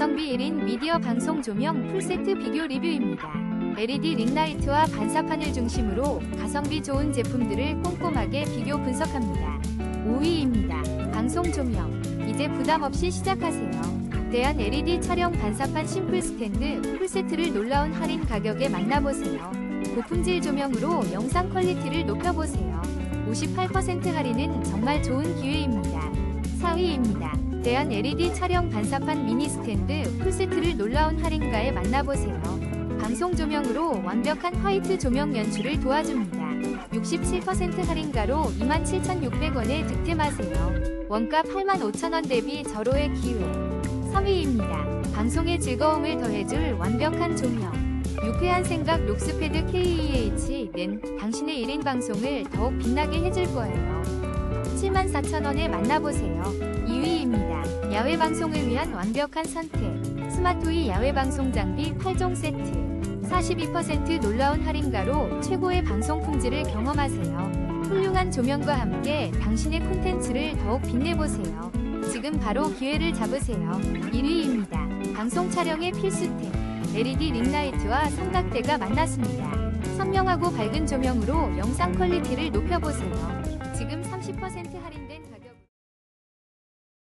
가성비 1인 미디어 방송 조명 풀세트 비교 리뷰입니다. LED 링라이트와 반사판을 중심으로 가성비 좋은 제품들을 꼼꼼하게 비교 분석합니다. 5위입니다. 방송 조명. 이제 부담 없이 시작하세요. 대한 LED 촬영 반사판 심플 스탠드 풀세트를 놀라운 할인 가격에 만나보세요. 고품질 조명으로 영상 퀄리티를 높여보세요. 58% 할인은 정말 좋은 기회입니다. 4위입니다. 대한 LED 촬영 반사판 미니 스탠드 풀세트를 놀라운 할인가에 만나보세요. 방송 조명으로 완벽한 화이트 조명 연출을 도와줍니다. 67% 할인가로 27,600원에 득템하세요. 원가 85,000원 대비 절호의 기회. 3위입니다. 방송의 즐거움을 더해줄 완벽한 조명. 유쾌한 생각 록스패드 KEH는 당신의 1인 방송을 더욱 빛나게 해줄 거예요. 74,000원에 만나보세요. 2위입니다. 야외 방송을 위한 완벽한 선택. 스마트위 야외 방송 장비 8종 세트. 42% 놀라운 할인가로 최고의 방송 품질을 경험하세요. 훌륭한 조명과 함께 당신의 콘텐츠를 더욱 빛내보세요. 지금 바로 기회를 잡으세요. 1위입니다. 방송 촬영의 필수템. LED 링라이트와 삼각대가 만났습니다. 선명하고 밝은 조명으로 영상 퀄리티를 높여보세요. 지금 30% 할인